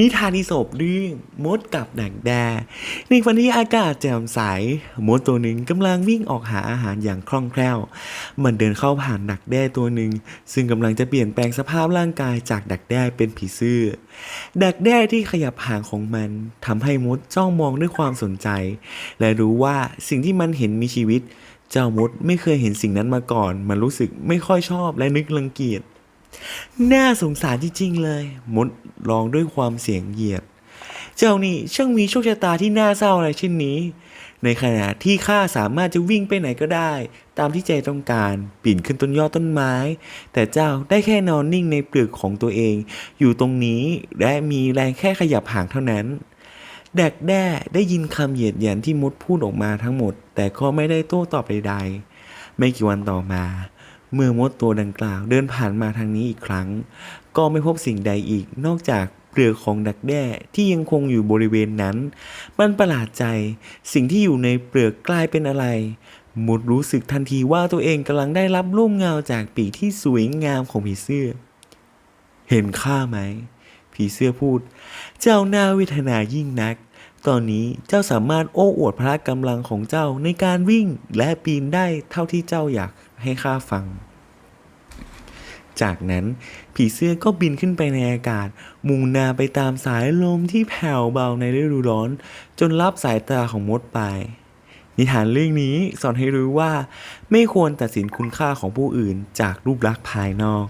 นิทานอีสบเรื่องมดกับดักแด้ในวันที่อากาศแจ่มใส มดตัวหนึ่งกำลังวิ่งออกหาอาหารอย่างคล่องแคล่ว มันเดินเข้าผ่านดักแด้ตัวหนึ่ง ซึ่งกำลังจะเปลี่ยนแปลงสภาพร่างกายจากดักแด้เป็นผีเสื้อดักแด้ที่ขยับหางของมันทำให้มดจ้องมองด้วยความสนใจ และรู้ว่าสิ่งที่มันเห็นมีชีวิต เจ้ามดไม่เคยเห็นสิ่งนั้นมาก่อน มันรู้สึกไม่ค่อยชอบและนึกรังเกียจ น่าสงสารจริงๆเลย มดร้องด้วยความเสียงเหยียด เจ้านี่ช่างมีโชคชะตาที่น่าเศร้าอะไรเช่นนี้ ในขณะที่ข้าสามารถจะวิ่งไปไหนก็ได้ ตามที่ใจต้องการปีนขึ้นต้นยอดต้นไม้ แต่เจ้าได้แค่นอนนิ่งในเปลือกของตัวเอง อยู่ตรงนี้และมีแรงแค่ขยับหางเท่านั้นแดกแด้ได้ยินคำเหยียดหยันที่มดพูดออกมาทั้งหมด แต่ก็ไม่ได้โต้ตอบใดๆ ไม่กี่วันต่อมา เมื่อมดตัวดังกล่าวเดินผ่านมาทางนี้อีกครั้ง ก็ไม่พบสิ่งใดอีกนอกจากเปลือกของดักแด้ที่ยังคงอยู่บริเวณนั้น มันประหลาดใจ สิ่งที่อยู่ในเปลือกกลายเป็นอะไรมดรู้สึกทันทีว่าตัวเองกำลังได้รับร่มเงาจากปีกที่สวยงามของผีเสื้อ เห็นข้าไหม ผีเสื้อพูด เจ้าหน่าเวทนายิ่งนัก ตอนนี้เจ้าสามารถโอ้อวดพละกำลังของเจ้าในการวิ่งและปีนได้เท่าที่เจ้าอยากให้ข้าฟัง จากนั้นผีเสื้อก็บินขึ้นไปในอากาศ มุ่งหน้าไปตามสายลมที่แผ่วเบาในฤดูร้อน จนรับสายตาของมดไป นิทานเรื่องนี้สอนให้รู้ว่า ไม่ควรตัดสินคุณค่าของผู้อื่นจากรูปลักษณ์ภายนอก